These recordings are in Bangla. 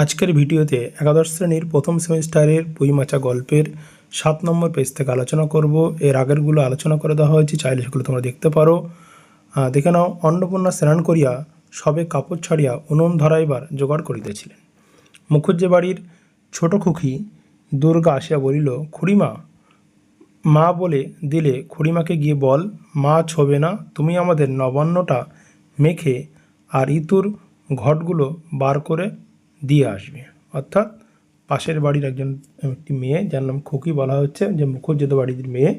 আজকের ভিডিওতে একাদশ শ্রেণির প্রথম সেমিস্টারের বইমাচা গল্পের সাত নম্বর পেজ থেকে আলোচনা করব। এর আগেরগুলো আলোচনা করে দেওয়া হয়েছে, চাইলে সেগুলো তোমরা দেখতে পারো। দেখে নাও, অন্নপূর্ণা স্নান করিয়া সবে কাপড় ছাড়িয়া উনুন ধরাইবার জোগাড় করিতেছিলেন। মুখুজ্জে বাড়ির ছোট খুকি দুর্গা আসিয়া বলিল, খুড়িমা, মা বলে দিলে খুড়িমাকে গিয়ে বল, মা ছবে না, তুমি আমাদের নবান্নটা মেখে আর ইতুর ঘটগুলো বার করে দিয়ে আসবে। অর্থাৎ পাশের বাড়ির একজন একটি মেয়ে, যার নাম খুকি বলা হচ্ছে, যে মুখজ্জিত বাড়ির মেয়ে,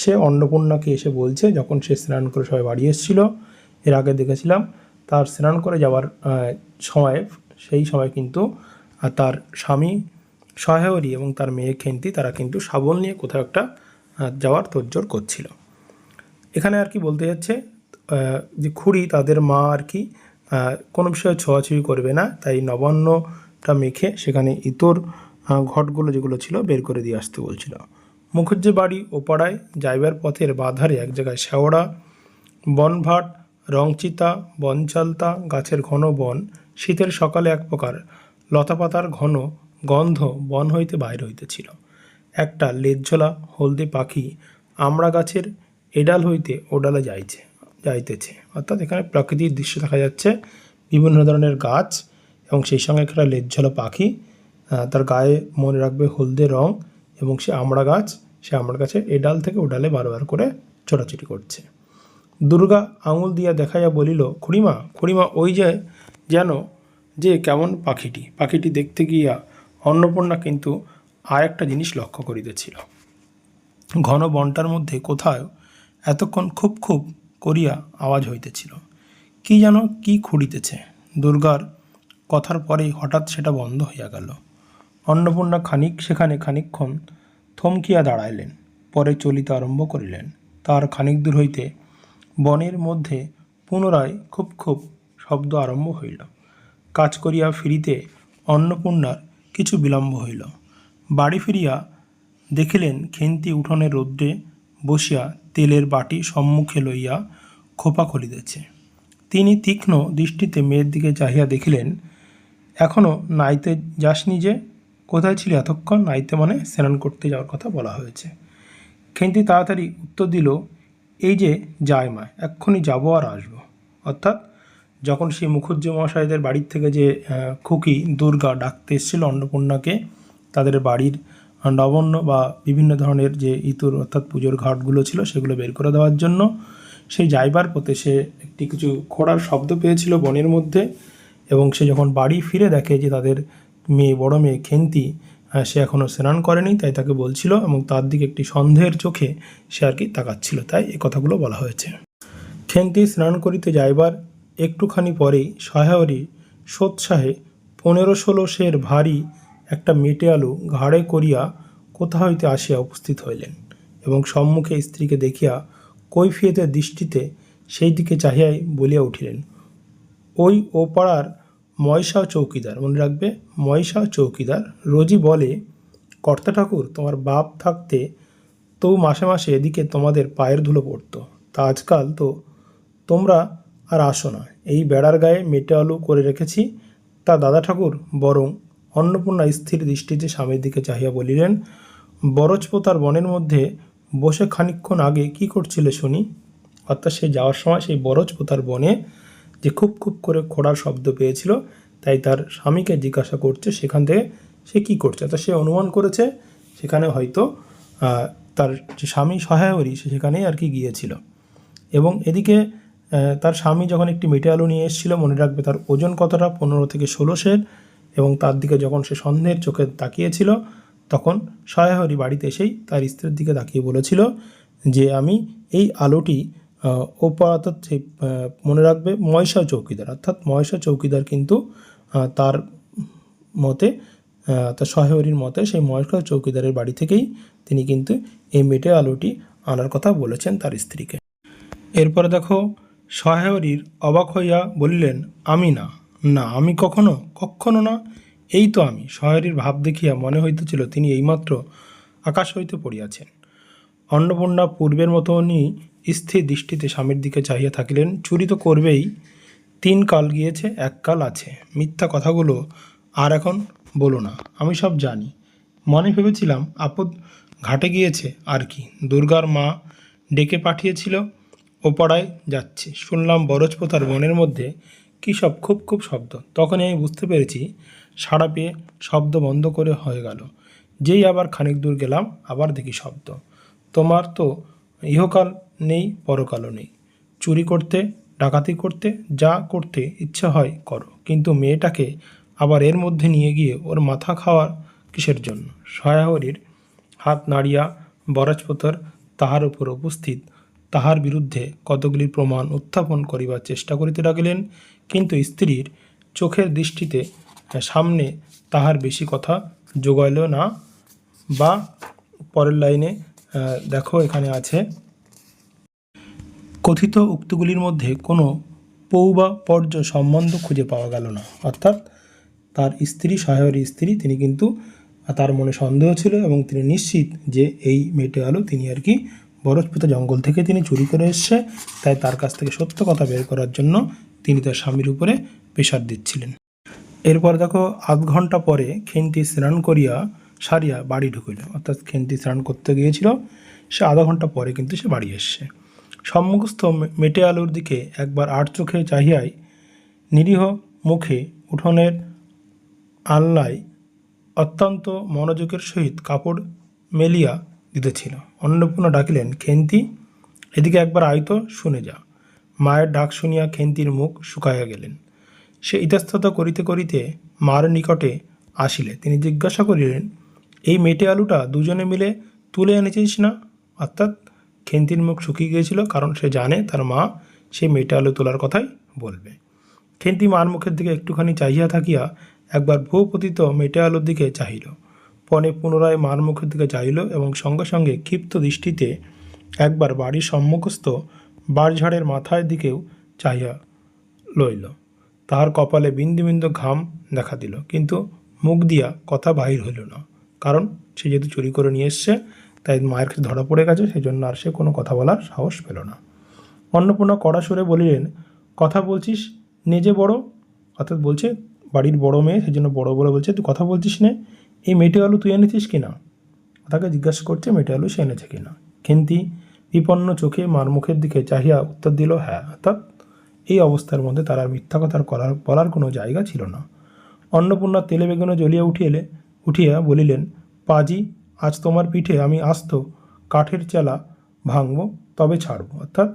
সে অন্নপূর্ণাকে এসে বলছে, যখন সে স্নান করে সবাই বাড়ি এসেছিল, এর আগে দেখেছিলাম, তার স্নান করে যাওয়ার সময়, সেই সময় কিন্তু তার স্বামী সহায়রী এবং তার মেয়ে খেন্তি, তারা কিন্তু শাবল নিয়ে কোথাও একটা যাওয়ার তোড়জোড় করছিল। এখানে আর কি বলতে যাচ্ছে যে খুঁড়ি, তাদের মা আর কি কোনো বিষয়ে ছোঁয়াছুঁয়ি করবে না। তাই নবান্নটা মেখে সেখানে ইতর ঘটগুলো যেগুলো ছিল বের করে দিয়ে আসতে বলছিল। মুখুজ্জে বাড়ি ও পাড়ায় যাইবার পথের বাধারে এক জায়গায় শেওড়া, বনভাট, রংচিতা, বনচালতা, গাছের ঘন বন, শীতের সকালে এক প্রকার লতাপাতার ঘন গন্ধ বন হইতে বাইর হইতেছিল। একটা লেজ্জলা হলদে পাখি আমড়া গাছের এডাল হইতে ওডালে যাইছে। যাইতেছে। অর্থাৎ এখানে প্রাকৃতিক দৃশ্য দেখা যাচ্ছে, বিভিন্ন ধরনের গাছ এবং সেই সঙ্গে একটা লেজ্জলা পাখি তার গায়ে মনে রাখবে হলদে রং এবং সে আমড়া গাছ, সে আমড়া গাছের এডাল থেকে ওডালে বারবার করে ছোটাছুটি করছে। দুর্গা আঙুল দিয়া দেখাইয়া বলিল, খুড়িমা খুড়িমা, ওই যে, যেন যে কেমন পাখিটি। পাখিটি দেখতে গিয়া অন্নপূর্ণা কিন্তু আর একটা জিনিস লক্ষ্য করিতেছিল। ঘন বনটার মধ্যে কোথায় এতক্ষণ খুব খুব করিয়া আওয়াজ হইতেছিল। কি যেন, কি খুঁড়িতেছে দুর্গার কথার পরেই হঠাৎ সেটা বন্ধ হইয়া গেল। অন্নপূর্ণা খানিক সেখানে খানিকক্ষণ থমকিয়া দাঁড়াইলেন, পরে চলিতে আরম্ভ করিলেন। তার খানিক দূর হইতে বনের মধ্যে পুনরায় খুব খুব শব্দ আরম্ভ হইল। কাজ করিয়া ফিরিতে অন্নপূর্ণার কিছু বিলম্ব হইল। বাড়ি ফিরিয়া দেখিলেন, খেন্তি উঠোনের রৌদ্রে বসিয়া তেলের বাটি সম্মুখে লইয়া খোপা খুলিতেছে। তিনি তীক্ষ্ণ দৃষ্টিতে মেয়ের দিকে চাহিয়া দেখিলেন এখনও নাইতে যাসনি যে? কোথায় ছিল এতক্ষণ? নাইতে মানে স্নান করতে যাওয়ার কথা বলা হয়েছে। খেন্তি তাড়াতাড়ি উত্তর দিল, এই যে যায় মা, এক্ষুনি যাব আর আসব। অর্থাৎ যখন সেই মুখুজ্জে মহাশয়দের বাড়ির থেকে যে খুকি, দুর্গা ডাকতে এসেছিল অন্নপূর্ণাকে, তাদের বাড়ির নবান্ন বা বিভিন্ন ধরনের যে ইতুর অর্থাৎ পুজোর ঘাটগুলো ছিল, সেগুলো বের করে দেওয়ার জন্য সেই যাইবার পথে সে একটি কিছু খোড়ার শব্দ পেয়েছিল বনের মধ্যে এবং সে যখন বাড়ি ফিরে দেখে যে তাদের মেয়ে, বড় মেয়ে খেন্তি সে এখনও স্নান করেনি, তাই তাকে বলছিল এবং তার দিকে একটি সন্দেহের চোখে সে আর কি তাকাচ্ছিল। তাই এ কথাগুলো বলা হয়েছে। খেন্তি স্নান করিতে যাইবার একটুখানি পরেই সহায়রী সোৎসাহে পনেরো ষোলো সের ভারী একটা মেটে আলু ঘাড়ে করিয়া কোথা হইতে আসিয়া উপস্থিত হইলেন এবং সম্মুখে স্ত্রীকে দেখিয়া কৈফিয়তের দৃষ্টিতে সেই দিকে চাহিয়াই বলিয়া উঠিলেন, ওই ও পাড়ার ময়সা চৌকিদার, মনে রাখবে ময়সা চৌকিদার, রোজই বলে, কর্তা ঠাকুর, তোমার বাপ থাকতে তো মাসে মাসে এদিকে তোমাদের পায়ের ধুলো পড়তো, তা আজকাল তো তোমরা আর আসো না, এই বেড়ার গায়ে মেটে আলু করে রেখেছি, তা দাদা ঠাকুর বরং অন্নপূর্ণা স্থির দৃষ্টিতে স্বামীর দিকে চাহিয়া বলিলেন, বরজপোতার বনের মধ্যে বসে খানিকক্ষণ আগে কি করছিলে শুনি? অর্থাৎ সে যাওয়ার সময় সেই বরজপোতার বনে যে খুব খুব করে খোড়ার শব্দ পেয়েছিল, তাই তার স্বামীকে জিজ্ঞাসা করছে সেখান থেকে সে কি করছে। অর্থাৎ সে অনুমান করেছে সেখানে হয়তো তার যে স্বামী সহায়রী সে সেখানেই আর কি গিয়েছিল। এবং এদিকে তার স্বামী যখন একটি মেটে আলু নিয়ে এসেছিল, মনে রাখবে তার ওজন কতটা? পনেরো থেকে ষোলো সের। এবং তার দিকে যখন সে সন্দেহের চোখে তাকিয়েছিল, তখন সহায়রী বাড়িতে এসেই তার স্ত্রীর দিকে তাকিয়ে বলেছিল যে, আমি এই আলোটি ওপর অর্থাৎ সেই মনে রাখবে ময়সা চৌকিদার। অর্থাৎ ময়সা চৌকিদার কিন্তু তার মতে তার সহায়রীর মতে সেই ময়সা চৌকিদারের বাড়ি থেকেই তিনি কিন্তু এই মেটে আলোটি আনার কথা বলেছেন তার স্ত্রীকে। এরপরে দেখো সহায়রীর অবাক হইয়া বলিলেন, আমি না। না, আমি কখনো কখনো না। এই তো আমি সহায়রীর ভাব দেখিয়া মনে হইতেছিল তিনি এইমাত্র আকাশ হইতে পড়িয়াছেন। অন্নপূর্ণা পূর্বের মতনই স্থির দৃষ্টিতে স্বামীর দিকে চাহিয়া থাকিলেন, চুরি তো করবেই, তিন কাল গিয়েছে, এক কাল আছে। মিথ্যা কথাগুলো আর এখন বলো না, আমি সব জানি। মনে ভেবেছিলাম, আপদ ঘাটে গিয়েছে আর কি। দুর্গার মা ডেকে পাঠিয়েছিল, ও পাড়ায় যাচ্ছে। শুনলাম বরজপোতার বনের মধ্যে কী সব খুব খুব শব্দ। তখনই আমি বুঝতে পেরেছি, সাড়া পেয়ে শব্দ বন্ধ করে হয়ে গেল। যেই আবার খানিক দূর গেলাম, আবার দেখি শব্দ। তোমার তো ইহকাল নেই, পরকালও নেই। চুরি করতে, ডাকাতি করতে, যা করতে ইচ্ছে হয় করো। কিন্তু মেয়েটাকে আবার এর মধ্যে নিয়ে গিয়ে ওর মাথা খাওয়ার কিসের জন্য? সয়াহরির হাত নাড়িয়া বরাজপতর তাহার উপর উপস্থিত, তাহার বিরুদ্ধে কতগুলি প্রমাণ উত্থাপন করিবার চেষ্টা করিতে লাগিলেন কিন্তু স্ত্রীর চোখের দৃষ্টিতে সামনে তাহার বেশি কথা যোগাইল না বা পরের লাইনে দেখো এখানে আছে। কথিত উক্তগুলির মধ্যে কোনো পৌ বা পর্য সম্বন্ধ খুঁজে পাওয়া গেল না। অর্থাৎ তার স্ত্রী, সহায়ের স্ত্রী, তিনি কিন্তু তার মনে সন্দেহ ছিল এবং তিনি নিশ্চিত যে এই মেটে আলো, তিনি আর কি বরফপুত জঙ্গল থেকে তিনি চুরি করে এসছে। তাই তার কাছ থেকে সত্য কথা বের করার জন্য তিনি তার স্বামীর উপরে প্রেশার দিচ্ছিলেন। এরপর দেখো, আধ ঘণ্টা পরে খেন্তি স্নান করিয়া সারিয়া বাড়ি ঢুকিল। অর্থাৎ খেন্তি স্নান করতে গিয়েছিল, সে আধা ঘণ্টা পরে কিন্তু সে বাড়ি এসছে। সম্মুখস্থ মেটে আলোর দিকে একবার আট চোখে চাহিয়াই নিরীহ মুখে উঠোনের আলনায় অত্যন্ত মনোযোগের সহিত কাপড় মেলিয়া দিতেছিল। অন্নপূর্ণা ডাকিলেন, খেন্তি, এদিকে একবার আয়তো শুনে যা। মায়ের ডাক শুনিয়া খেন্তির মুখ শুকাইয়া গেলেন। সে ইতস্তত করিতে করিতে মার নিকটে আসিলে। তিনি জিজ্ঞাসা করিলেন, এই মেটে আলুটা দুজনে মিলে তুলে এনেছিস না? অর্থাৎ খেন্তির মুখ শুকিয়ে গিয়েছিল, কারণ সে জানে তার মা সে মেটে আলু তোলার কথাই বলবে। খেন্তি মার মুখের দিকে একটুখানি চাহিয়া থাকিয়া একবার ভূপতিত মেটে আলুর দিকে চাহিল। পরে পুনরায় মার মুখের দিকে চাহিল এবং সঙ্গে সঙ্গে ক্ষিপ্ত দৃষ্টিতে একবার বাড়ির সম্মুখস্থ বারঝাড়ের মাথায় দিকেও চাহিয়া লইল। তাহার কপালে বিন্দু বিন্দু ঘাম দেখা দিল, কিন্তু মুখ দিয়া কথা বাহির হইল না। কারণ সে যেহেতু চুরি করে নিয়ে এসছে, তাই মায়ের কাছে ধরা পড়ে গেছে সেই জন্য আর সে কোনো কথা বলার সাহস পেল না। অন্নপূর্ণা কড়া সুরে বলিলেন, কথা বলছিস নিজে বড়। অর্থাৎ বলছে, বাড়ির বড় মেয়ে সেই জন্য বড় বলে বলছে, তুই কথা বলছিস নে। এই মেটে আলু তুই এনেছিস কি না তাকে জিজ্ঞাসা করছে মেটে আলু সে এনেছে কি না কিন্তু বিপন্ন চোখে মার মুখের দিকে চাহিয়া উত্তর দিল হ্যাঁ অর্থাৎ এই অবস্থার মধ্যে তার আর মিথ্যা কথার করার, বলার কোনো জায়গা ছিল না। অন্নপূর্ণা তেলে বেগুনে জ্বলিয়া উঠিলে উঠিয়া বলিলেন, পাজি, আজ তোমার পিঠে আমি আস্ত কাঠের চেলা ভাঙব, তবে ছাড়ব। অর্থাৎ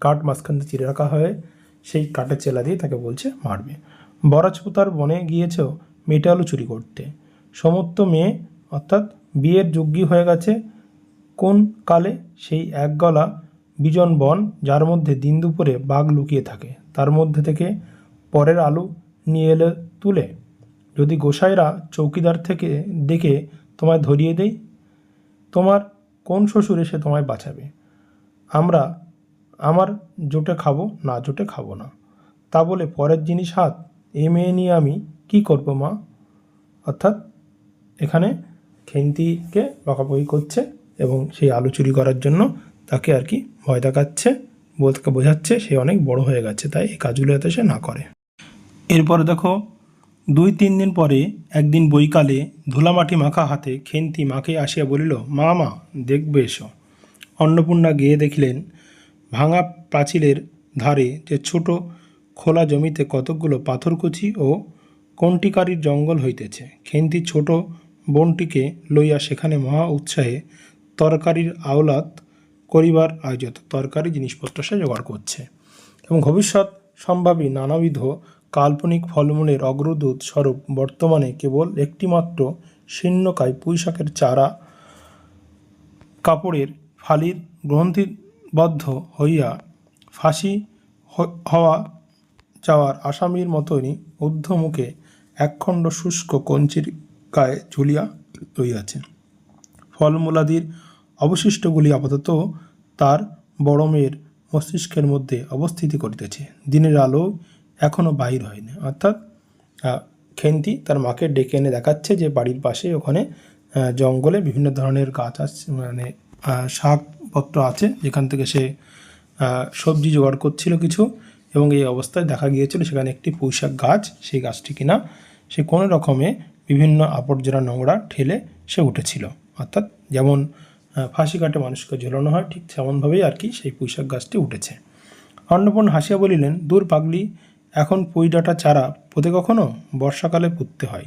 কাঠ মাঝখান দিয়ে চিরে রাখা হয় সেই কাঠের চেলা দিয়ে তাকে বলছে, মারবে। বরাজপুতার বনে গিয়েছ আলু চুরি করতে। সমস্ত মেয়ে, অর্থাৎ বিয়ের যোগ্যী হয়ে গেছে কোন কালে সেই এক গলা বিজন বন, যার মধ্যে দিন দুপুরে বাঘ লুকিয়ে থাকে, তার মধ্যে থেকে পরের আলু নিয়ে এলে তুলে? যদি গোসাইরা চৌকিদার থেকে ডেকে তোমায় ধরিয়ে দেই, তোমার কোন শ্বশুর এসে তোমায় বাঁচাবে? আমরা আমার জোটে খাব, না জোটে খাব না। তা বলে পরের জিনিস হাত এ মেয়ে নিয়ে আমি কি করব মা? অর্থাৎ এখানে খেন্তিকে বকাবকি করছে। এবং সেই আলু চুরি করার জন্য তাকে আর কি ভয় দেখাচ্ছে, বলতে বোঝাচ্ছে সে অনেক বড় হয়ে গেছে, তাই এই কাজগুলো যাতে সে না করে। এরপরে দেখো, দুই তিন দিন পরে একদিন বৈকালে ধুলামাটি মাখা হাতে খেন্তি মাকে আসিয়া বলিল, মা মা, দেখবে এসো। অন্নপূর্ণা গিয়ে দেখিলেন, ভাঙা প্রাচীরের ধারে যে ছোট খোলা জমিতে কতকগুলো পাথরকুচি ও কণ্টিকারির জঙ্গল হইতেছে। খেন্তি ছোট বনটিকে লইয়া সেখানে মহা উৎসাহে তরকারির আওলাদ করিবার আয়োজিত। তরকারি জিনিসপত্র সে জোগাড় করছে এবং ভবিষ্যৎ সম্ভাবী নানাবিধ কাল্পনিক ফলমূলের অগ্রদূত স্বরূপ বর্তমানে কেবল একটিমাত্র শীর্ণকায় পুঁইশাকের চারা কাপড়ের ফালির গ্রন্থিবদ্ধ হইয়া ফাঁসি হওয়া যাওয়ার আসামির মতনই ঊর্ধ্বমুখে একখণ্ড শুষ্ক কঞ্চির গায়ে ঝুলিয়া রইয়াছে ফলমূলাদির অবশিষ্টগুলি আপাতত তার বড় মেয়ের মস্তিষ্কের মধ্যে অবস্থিতি করিতেছে। দিনের আলো এখনও বাহির হয়নি। অর্থাৎ খেন্তি তার মাকে ডেকে এনে দেখাচ্ছে যে বাড়ির পাশে ওখানে জঙ্গলে বিভিন্ন ধরনের গাছ আছে মানে শাকপত্র আছে। যেখান থেকে সে সবজি জোগাড় করছিল কিছু এবং এই অবস্থায় দেখা গিয়েছিল সেখানে একটি পুঁইশাক গাছ। সেই গাছটি কিনা সে কোনো রকমে বিভিন্ন আবর্জনা নোংরা ঠেলে সে উঠেছিল। অর্থাৎ, যেমন ফাঁসি কাটে মানুষকে, ঝোলানো হয়। ঠিক তেমনভাবেই আর কি সেই পুঁইশাক গাছটি উঠেছে। অন্নপূর্ণা হাসিয়া বলিলেন, দূর পাগলি, এখন পুঁই ডাঁটা চারা পোতে কখনো? বর্ষাকালে পুঁততে হয়।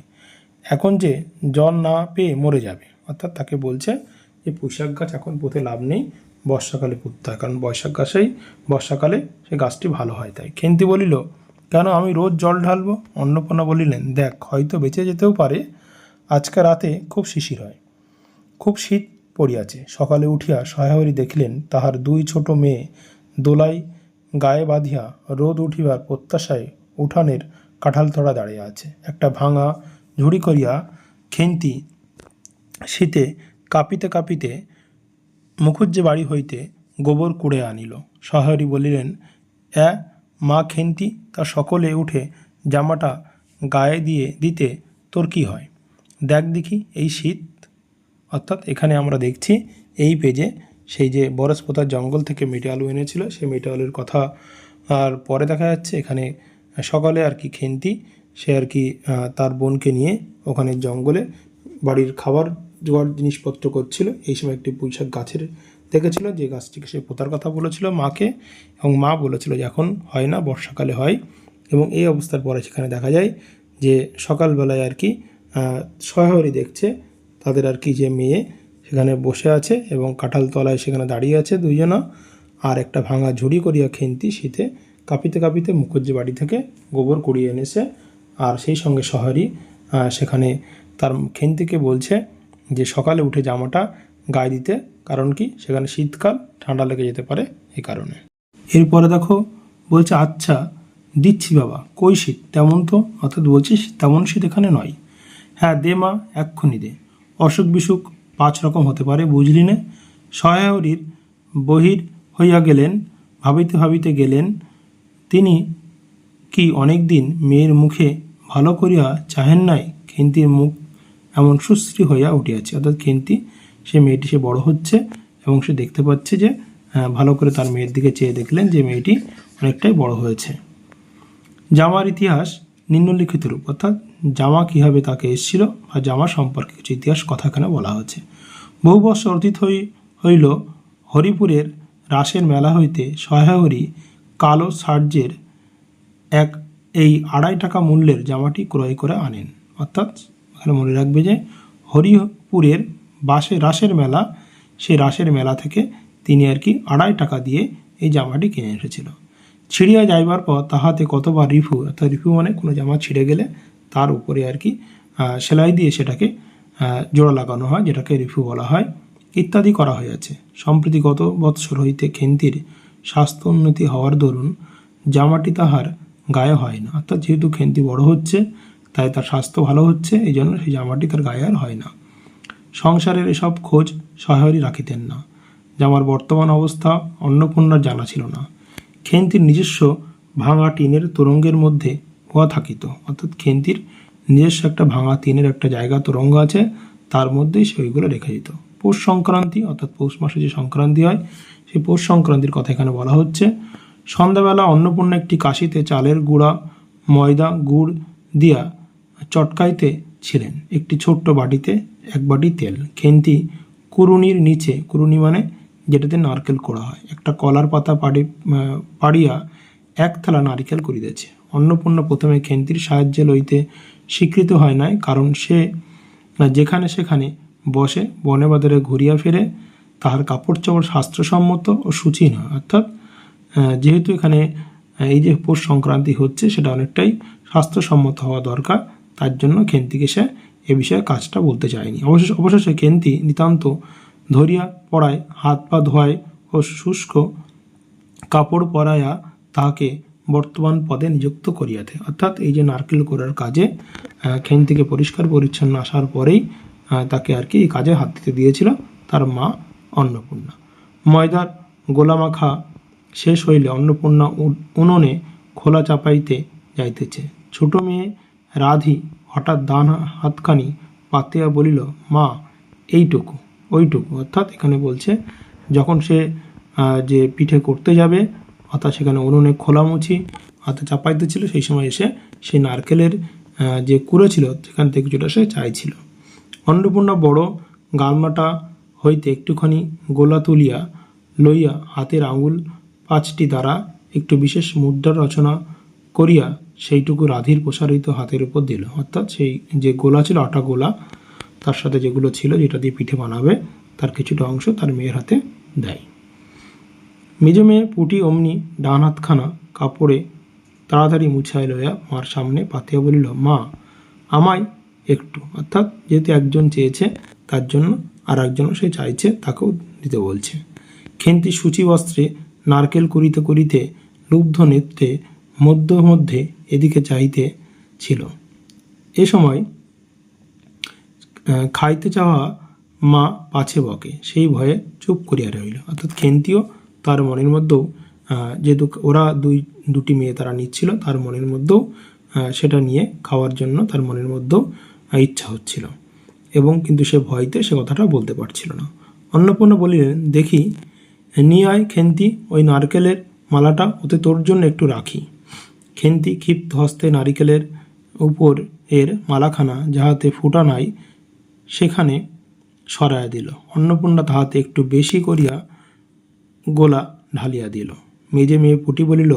এখন যে জল না পেয়ে মরে যাবে। অর্থাৎ তাকে বলছে যে, পুঁইশাক গাছ এখন পুঁতে লাভ নেই, বর্ষাকালে পুঁততে হয়। কারণ বৈশাখ গাছেই, বর্ষাকালে সে গাছটি ভালো হয় তাই। খেন্তি বলিল, কেন আমি রোজ জল ঢালবো? অন্নপূর্ণা বলিলেন, দেখ, হয়তো বেঁচে যেতেও পারে। আজকে রাতে খুব শিশির হয়। খুব শীত পড়িয়াছে। সকালে উঠিয়া সহায়রী দেখিলেন, তাহার দুই ছোট মেয়ে দোলাই গায়ে বাঁধিয়া রোদ উঠিবার প্রত্যাশায় উঠানের কাঁঠালতলা দাঁড়িয়ে আছে। একটা ভাঙা ঝুড়ি করিয়া খেন্তি শীতে কাঁপিতে কাঁপিতে মুখুজ্জে বাড়ি হইতে গোবর কুড়ে আনিল। সহায়রী বলিলেন অ্যা মা খেন্তি, তা সকলে উঠে জামাটা গায়ে দিয়ে দিতে তোর কি হয়? দেখ দেখি, এই শীত অর্থাৎ এখানে আমরা দেখছি এই পেজে সেই যে বরসপোতার জঙ্গল থেকে মেটে আলু এনেছিল, সেই মেটে আলুর কথা আর পরে দেখা যাচ্ছে এখানে সকালে আর কি খেন্তি, সে আর কি তার বোনকে নিয়ে ওখানে জঙ্গলে বাড়ির খাবার জোগাড় জিনিসপত্র করছিল। এই সময় একটি পুঁইশাক গাছের দেখেছিল, যে গাছটিকে সে পোতার কথা বলেছিল মাকে এবং মা বলেছিল যে এখন হয় না, বর্ষাকালে হয় এবং এই অবস্থার পরে সেখানে দেখা যায় যে সকালবেলায় আর কি সহায়রী দেখছে তাদের আর কি যে মেয়ে সেখানে বসে আছে এবং কাঁঠাল তলায় সেখানে দাঁড়িয়ে আছে দুইজনা আর একটা ভাঙা ঝুড়ি করিয়া খেন্তি শীতে কাঁপিতে কাঁপিতে মুখুজ্জি বাড়ি থেকে গোবর কুড়িয়ে এনেছে। আর সেই সঙ্গে শহরই সেখানে তার খেন্তিকে বলছে যে সকালে উঠে জামাটা গায়ে দিতে, কারণ কি সেখানে শীতকাল, ঠান্ডা লেগে যেতে পারে এই কারণে। এরপরে দেখো বলছে আচ্ছা দিচ্ছি বাবা, কই শীত? তেমন তো, অর্থাৎ বলছিস তেমন শীত এখানে নয়। হ্যাঁ দে মা, এক্ষুনি দে। অসুখ বিসুখ পাঁচ রকম হতে পারে, বুঝলি নে? সহায়রীর বহির হইয়া গেলেন, ভাবিতে ভাবিতে গেলেন, তিনি কি অনেক দিন মেয়ের মুখে ভালো করিয়া চাহেন নাই? খিন্তির মুখ এমন সুশ্রী হইয়া উঠিয়াছে। অর্থাৎ খেন্তি, সে মেয়েটি সে বড় হচ্ছে এবং সে দেখতে পাচ্ছে যে ভালো করে তার মেয়ের দিকে চেয়ে দেখলেন যে মেয়েটি অনেকটাই বড় হয়েছে। জামার ইতিহাস নিম্নলিখিত রূপ, অর্থাৎ জামা কীভাবে তাকে এসেছিল বা জামা সম্পর্কে কিছু ইতিহাস কথা এখানে বলা হয়েছে? বহু বছর অতীত হই হইল, হরিপুরের রাসের মেলা হইতে সহায়রী কালো সার্জের এক এই আড়াই টাকা মূল্যের জামাটি ক্রয় করে আনেন। অর্থাৎ, এখানে মনে রাখবে যে হরিপুরের বাসে রাসের মেলা, সে রাসের মেলা থেকে তিনি আর কি আড়াই টাকা দিয়ে এই জামাটি কিনে এসেছিল ছিঁড়িয়া যাইবার পর তাহাতে কতবার রিফু অর্থাৎ রিফু মানে কোনো জামা ছিঁড়ে গেলে তার উপরে আর কি সেলাই দিয়ে সেটাকে জোড়া লাগানো হয়, যেটাকে রিফু বলা হয়, ইত্যাদি করা হয়েছে সম্প্রতি গত বৎসর হইতে খেন্তির স্বাস্থ্য উন্নতি হওয়ার দরুন জামাটি তাহার গায়ে হয় না। অর্থাৎ যেহেতু খেন্তি বড় হচ্ছে, তাই তার স্বাস্থ্য ভালো হচ্ছে এই জন্য সেই জামাটি তার গায়ে আর হয় না। সংসারের এসব খোঁজ সহায়রী রাখিতেন না। জামার বর্তমান অবস্থা অন্নপূর্ণার জানা ছিল না। খেন্তির নিজস্ব ভাঙা টিনের তোরঙ্গের মধ্যে হওয়া থাকিত। অর্থাৎ খেন্তির নিজস্ব একটা ভাঙা তিনের একটা জায়গা তোরঙ্গ আছে, তার মধ্যেই সে ওইগুলো রেখে দিত। পৌষ সংক্রান্তি, অর্থাৎ পৌষ মাসে যে সংক্রান্তি হয়, সেই পৌষ সংক্রান্তির কথা এখানে বলা হচ্ছে। সন্ধ্যাবেলা অন্নপূর্ণা একটি কাশিতে চালের গুঁড়া, ময়দা, গুড় দিয়া চটকাইতে ছিলেন। একটি ছোট্ট বাটিতে এক বাটি তেল। খেন্তি কুরুনির নিচে, কুরুনি মানে যেটাতে নারকেল করা হয়। একটা কলার পাতা পাড়ি পাড়িয়া এক থালা নারিকেল করিতেছে অন্নপূর্ণা প্রথমে খেন্তির সাহায্যে লইতে স্বীকৃত হয় নাই, কারণ সে যেখানে সেখানে বসে বনে বাজারে ঘুরিয়া ফেরে তাহার কাপড় চোপড় স্বাস্থ্যসম্মত ও সূচি নয় অর্থাৎ যেহেতু এখানে এই যে পৌষ সংক্রান্তি হচ্ছে, সেটা অনেকটাই স্বাস্থ্যসম্মত হওয়া দরকার। তার জন্য খেন্তিকে সে এ বিষয়ে কাজটা বলতে চায়নি। অবশেষে অবশেষে খেন্তি নিতান্ত ধরিয়া পড়ায়, হাত পা ধোয়ায় ও শুষ্ক কাপড় পরাইয়া তাহাকে বর্তমান পদে নিযুক্ত করিয়াতে অর্থাৎ এই যে নারকেল করার কাজে আহ, থেকে পরিষ্কার পরিচ্ছন্ন আসার পরেই তাকে আর কি এই কাজে হাত দিতে দিয়েছিল তার মা অন্নপূর্ণা। ময়দার গোলামাখা শেষ হইলে অন্নপূর্ণা উনুনে খোলা চাপাইতে যাইতেছে। ছোট মেয়ে রাধি হঠাৎ দান হাতখানি পাতিয়া বলিল মা এইটুকু ওইটুকু। অর্থাৎ এখানে বলছে যখন সে যে পিঠে করতে যাবে অর্থাৎ সেখানে উনুনে খোলামুচি হাতে চাপাইতে ছিল সেই সময় এসে সেই নারকেলের যে কুড়ো ছিল, সেখান থেকে কিছুটা সে চাইছিল। অন্নপূর্ণা বড় গালমাটা হইতে একটুখানি গোলা তুলিয়া লইয়া হাতের আঙুল পাঁচটি দ্বারা একটু বিশেষ মুদ্রা রচনা করিয়া সেইটুকু রাধির প্রসারিত হাতের উপর দিল। অর্থাৎ সেই যে গোলা ছিল, আটা গোলা, তার সাথে যেগুলো ছিল, যেটা দিয়ে পিঠে বানাবে, তার কিছুটা অংশ তার মেয়ের হাতে দেয়। মেজো মেয়ে পুটি অমনি ডান হাতখানা কাপড়ে তাড়াতাড়ি মুছাই লইয়া মার সামনে পাতিয়া বলিল, মা, আমায় একটু। অর্থাৎ যেহেতু একজন চেয়েছে, তার জন্য আর একজনও সে চাইছে, তাকেও দিতে বলছে। খেন্তি সূচি বস্ত্রে নারকেল করিতে করিতে লুব্ধ নেত্রে মধ্য মধ্যে এদিকে চাইতে ছিল। এ সময় খাইতে চাওয়া মা পাছে বকে। সেই ভয়ে চুপ করিয়া রইল। অর্থাৎ খেন্তিও তার মনের মধ্যেও যেহেতু ওরা দুই, দুটি মেয়ে তারা নিচ্ছিল, তার মনের মধ্যেও সেটা নিয়ে খাওয়ার জন্য তার মনের মধ্যেও ইচ্ছা হচ্ছিল। এবং কিন্তু সে ভয়তে সে কথাটা বলতে পারছিল না। অন্নপূর্ণা বলিলেন, দেখি, নিয়ে আয় খেন্তি, ওই নারকেলের মালাটা, ওতে তোর জন্য একটু রাখি। খেন্তি ক্ষিপ্ত হস্তে নারিকেলের উপর এর মালাখানা যাহাতে ফুটা নাই, সেখানে সরাইয়া দিল। অন্নপূর্ণা তাহাতে একটু বেশি করিয়া গোলা ঢালিয়া দিল। মেজে মেয়ে পুটি বলিল,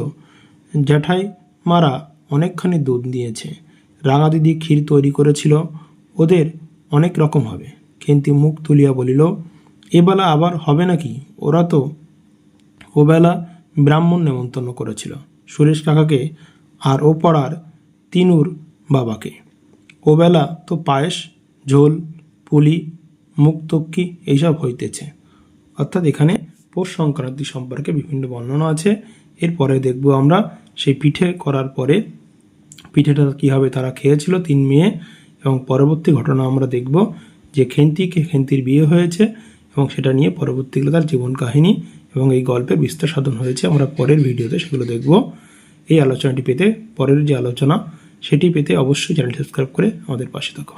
জ্যাঠাই, মারা অনেকখানি দুধ দিয়েছে। রাঙা দিদি ক্ষীর তৈরি করেছিল, ওদের অনেক রকম হবে। কিন্তু মুখ তুলিয়া বলিল এবেলা আবার হবে নাকি? ওরা তো ওবেলা ব্রাহ্মণ নেমন্তন্ন করেছিল, সুরেশ কাকাকে আর ও পাড়ার তিনুর বাবাকে। ওবেলা তো পায়েস, ঝোল, পুলি মুক্তক্কি এইসব হইতেছে। অর্থাৎ এখানে পৌষ সংক্রান্তি সম্পর্কে বিভিন্ন বর্ণনা আছে। এরপরে দেখব আমরা সেই পিঠে করার পরে পিঠেটা কীভাবে তারা খেয়েছিল তিন মেয়ে এবং পরবর্তী ঘটনা আমরা দেখব যে খেন্তিকে খেন্তির বিয়ে হয়েছে এবং সেটা নিয়ে পরবর্তীকালে তার জীবন কাহিনী এবং এই গল্পের বিস্তার সাধন হয়েছে। আমরা পরের ভিডিওতে সেগুলো দেখব। এই আলোচনাটি পেতে পরের যে আলোচনা, সেটি পেতে অবশ্যই চ্যানেল সাবস্ক্রাইব করে আমাদের পাশে থাকো।